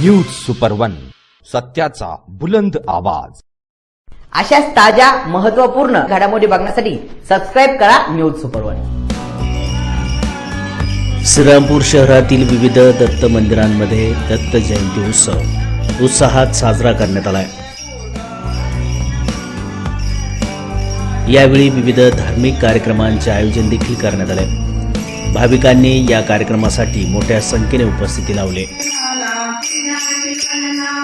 News super one सत्याचा बुलंद आवाज. अशाच ताज्या महत्त्वपूर्ण घडामोडी बघण्यासाठी सबस्क्राईब करा न्यूज सुपर वन श्रीरामपूर शहरातील विविध दत्त मंदिरांमध्ये दत्त जयंती उत्सव उत्साहात साजरा करण्यात आलाय. यावेळी विविध धार्मिक कार्यक्रमांचे आयोजन देखील करण्यात आले. भाविकांनी या कार्यक्रमासाठी मोठ्या संख्येने उपस्थिती लावली.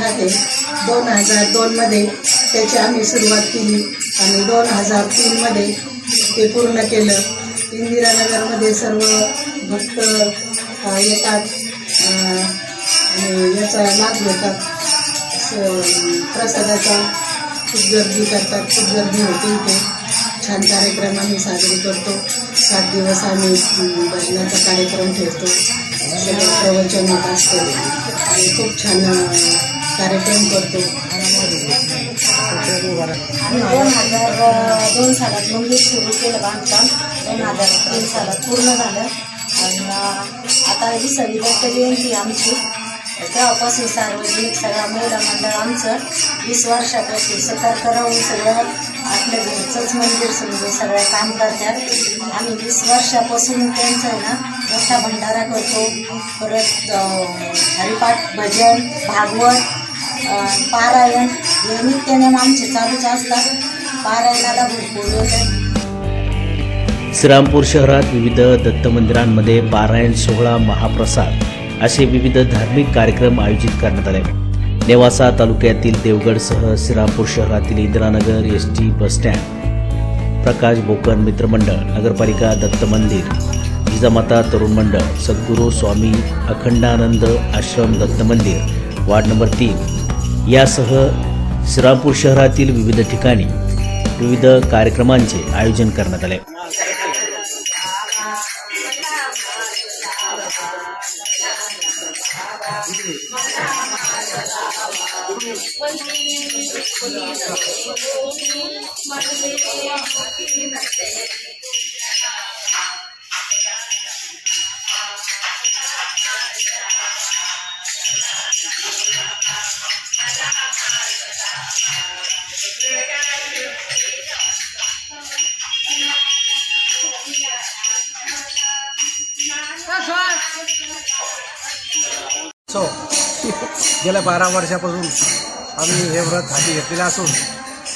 दत्त आहे. दोन हजार दोनमध्ये त्याची आम्ही सुरुवात केली आणि दोन हजार तीनमध्ये ते पूर्ण केलं. इंदिरानगरमध्ये सर्व भक्त येतात आणि याचा लाभ घेतात. स- प्रसादाचा खूप गर्दी करतात खूप गर्दी होते इथे. छान कार्यक्रम आम्ही साजरे करतो. सात दिवस आम्ही भजनाचा कार्यक्रम ठेवतो. सगळं प्रवचन होत असतो. आणि खूप छान कार्यक्रम करतो. आम्ही दोन हजार दोन सालात मंदिर सुरू केलं बांधकाम दोन हजार तीन सालात पूर्ण झालं. आणि आता ही सगळी दत्त जयंती आमची. तेव्हापासून सार्वजनिक सगळा महिला मंडळ आमचं वीस वर्षापासून सतर्क राहून सगळं. आपल्या घरचंच मंदिर समजून सगळं काम करतात. आम्ही वीस वर्षापासून त्यांचं आहे ना मोठा भंडारा करतो. परत हरिपाठ भजन भागवत पारायण हे नित्यनेम आमचे चालूच असतात. पारायणाला भरपूर श्रीरामपूर शहरात विविध दत्त मंदिरांमध्ये पारायण सोहळा महाप्रसाद असे विविध धार्मिक कार्यक्रम आयोजित करण्यात आले. नेवासा तालुक्यातील देवगडसह श्रीरामपूर शहरातील Indiranagar S T bus stand Prakash Bokan मित्रमंडळ नगरपालिका दत्त मंदिर जिजामाता तरुण मंडळ सद्गुरू स्वामी अखंडानंद आश्रम दत्त मंदिर वार्ड नंबर तीन यासह श्रीरामपूर शहरातील विविध ठिकाणी विविध कार्यक्रमांचे आयोजन करण्यात आले. सो गेल्या बारा वर्षापासून आम्ही हे व्रत हाती घेतलेलं असून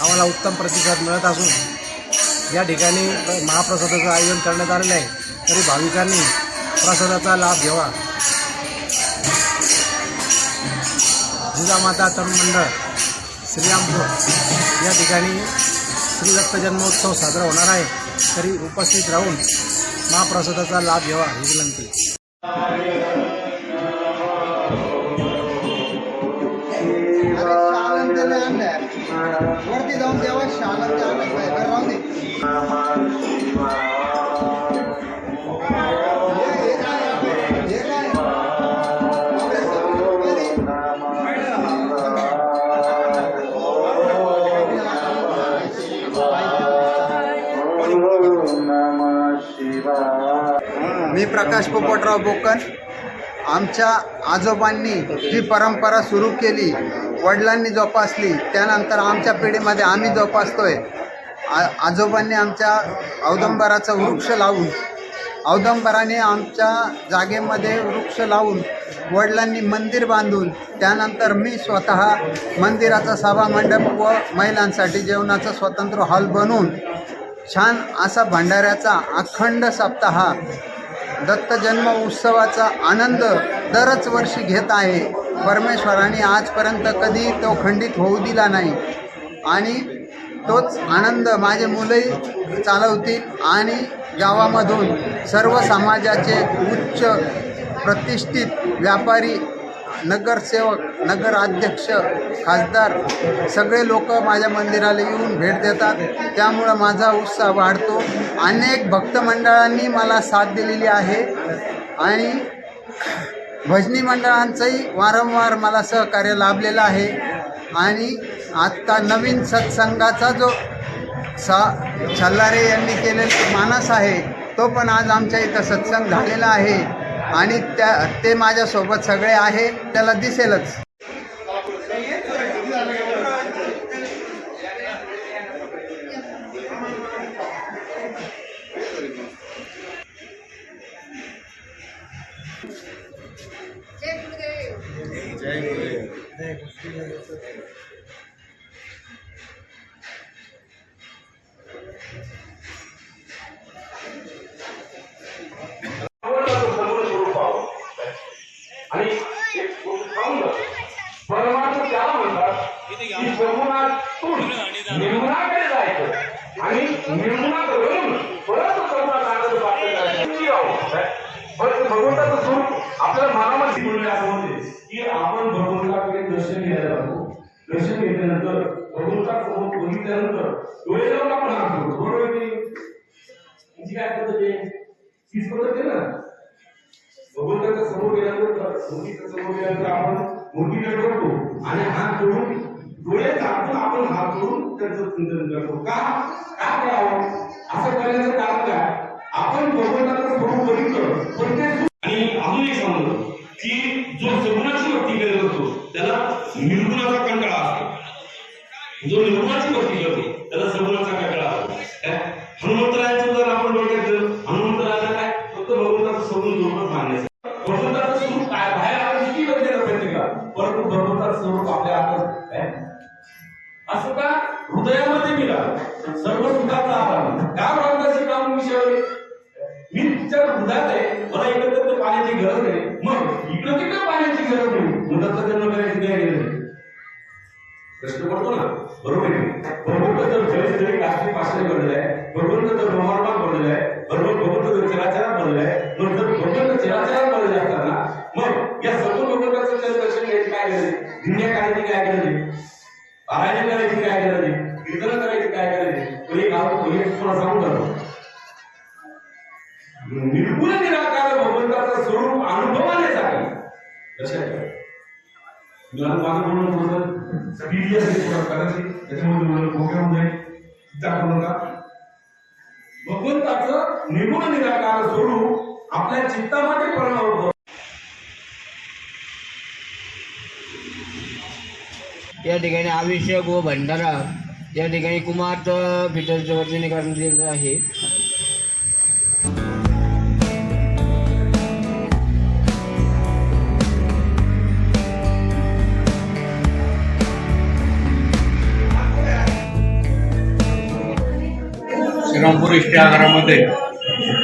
आम्हाला उत्तम प्रतिसाद मिळत असून या ठिकाणी महाप्रसादाचं आयोजन करण्यात आलेलं आहे. तरी भाविकांनी प्रसादाचा लाभ घ्यावा. जिजामाता तरुण मंडळ श्रीरामपूर या ठिकाणी श्री दत्त जन्मोत्सव साजरा होणार आहे. तरी उपस्थित राहून महाप्रसादाचा लाभ घ्यावा ही विनंती. वरती जाऊन तेव्हा शालन राहू दे मी प्रकाश पोपटराव बोकन. आमच्या आजोबांनी जी परंपरा सुरू केली वडिलांनी जोपासली त्यानंतर आमच्या पिढीमध्ये आम्ही जोपासतोय. आ आजोबांनी आमच्या औदंबराचं वृक्ष लावून औदंबराने आमच्या जागेमध्ये वृक्ष लावून वडिलांनी मंदिर बांधून त्यानंतर मी स्वतः मंदिराचा सभा मंडप व महिलांसाठी जेवणाचा स्वतंत्र हॉल बनवून छान असा भंडाऱ्याचा अखंड सप्ताह दत्त जन्म उत्सवाचा आनंद दरच वर्षी घेत आहे. परमेश्वराने आजपर्यंत कधी तो खंडित होऊ दिला नाही. आणि तोच आनंद माझे मुलंही चालवतील आणि गावामधून सर्व समाजाचे उच्च प्रतिष्ठित व्यापारी नगरसेवक नगराध्यक्ष खासदार सगळे लोक माझ्या मंदिराला येऊन भेट देतात. त्यामुळं माझा उत्साह वाढतो. अनेक भक्तमंडळांनी मला साथ दिलेली आहे. आणि भजनी मंडळांचंही वारंवार मला सहकार्य लाभलेलं आहे. आणि आत्ता नवीन सत्संगाचा जो सा छल्लारे यांनी केलेला मानस आहे तो पण आज आमच्या इथं सत्संग झालेला आहे. आणि त्या ते माझ्यासोबत सगळे आहे त्याला दिसेलच. बघितल्यानंतर डोळे लावून आपण हात धरतो. हो, बरोबर आहे की नाही? काय पद्धत आहे? तीच पद्धत आहे ना? भगवंताच्या समोर गेल्यानंतर मूर्तीच्या समोर गेल्यानंतर आपण मूर्तीकडे करतो आणि हात जोडून डोळे झाकून आपण हात जोडून त्यांचं चिंतन करतो. का? काय करावं असं करण्याचं कारण काय? आपण भगवंताचं स्वरूप बघितलं पण ते आणि अजून एक सांगतो की जो सगुणाची भक्ती करत असतो त्याला निर्गुणाचा जो निर्गुणाची भक्ती करतो त्याला समोरचा कंटाळा असतो काय? हनुमंतरायाचं जर आपण बघितलं तर हनुमंतरायाला काय? फक्त भगवंताचं स्वरूप जोडून मान्य भगवंताचं स्वरूप काय? बाहेर आपण किती वेळ बघितलं प्रत्येकाला परंतु भगवंताचं स्वरूप आपल्या हातात असं का? हृदयामध्ये मिळालं सर्व सुखाचा आराम का भगवंताचे काम विषयावर मी तुमच्या हृदयात आहे. मला इकडे तर पाण्याची गरज नाही. मग इकडं तिकडे पाण्याची गरज नाही. मुलाचा जन्म करायची नाही प्रश्न पडतो ना? बरोबर आहे. भगवंत जर जरी जरी काष्टी पाषाण बनलेला आहे भगवंत जर ब्रह्मांड बनलेला आहे बरोबर भगवंत जर चराचरा बनलेला आहे मग जर भगवंत चराचरा बनलेले असताना मग या सर्व भगवंताचं जर दर्शन घ्यायचं काय गरज आहे? दुनिया करायची काय गरज आहे? पारायण करायची काय गरज आहे? कीर्तन करायची काय गरज आहे? पण एक आपण एक तुम्हाला सांगू जातो. निर्गुण निराकार भगवंताचं स्वरूप अनुभवाने अनुभवाण्यासाठी लक्षात ठेवा. अनुभव म्हणून म्हणतो थोडंसं स्पीडी असेल थोडं कदाचित त्याच्यामध्ये मला प्रोग्राम होऊन जाईल चिंता करू नका भगवंताचं निर्गुण निराकार स्वरूप आपल्या चित्तामध्ये परिणाम होतो. या ठिकाणी अभिषेक व भंडारा या ठिकाणी कुमार फिटरच्या वतीने करण्यात येत आहे श्रीरामपूर इष्टी आगारामध्ये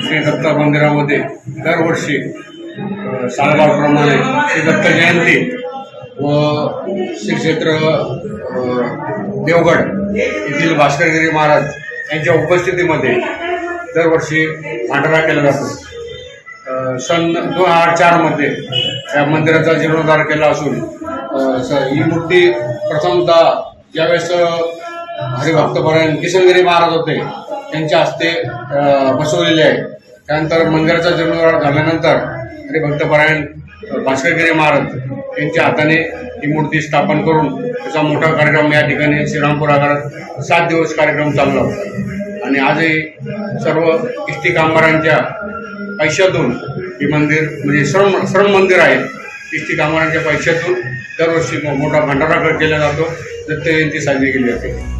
श्री दत्त मंदिरामध्ये दरवर्षी अ, श्री दत्त जयंती व श्री क्षेत्र देवगड येथील भास्करगिरी महाराज यांच्या उपस्थितीमध्ये दरवर्षी भांडारा केला जातो. सन दोन हजार चारमध्ये या मंदिराचा जीर्णोद्धार केला असून स- ही मूर्ती प्रथमतः ज्यावेळेस अ, हरिभक्तपरायण किशनगिरी महाराज होते त्यांच्या हस्ते बसवलेले आहे त्यानंतर मंदिराचा जीर्णोद्धार झाल्यानंतर हरिभक्तपरायण भक्तपरायण भास्करगिरी महाराज यांच्या हाताने ही मूर्ती स्थापन करून त्याचा मोठा कार्यक्रम या ठिकाणी श्रीरामपूर आगारात सात दिवस कार्यक्रम चालला होता. आणि आजही सर्व इष्टी कामगारांच्या पैशातून हे मंदिर म्हणजे श्रम श्रम मंदिर आहे. इष्टी कामगारांच्या पैशातून दरवर्षी मो- मोठा भंडारा केला जातो. दत्त जयंती साजरी केली जाते.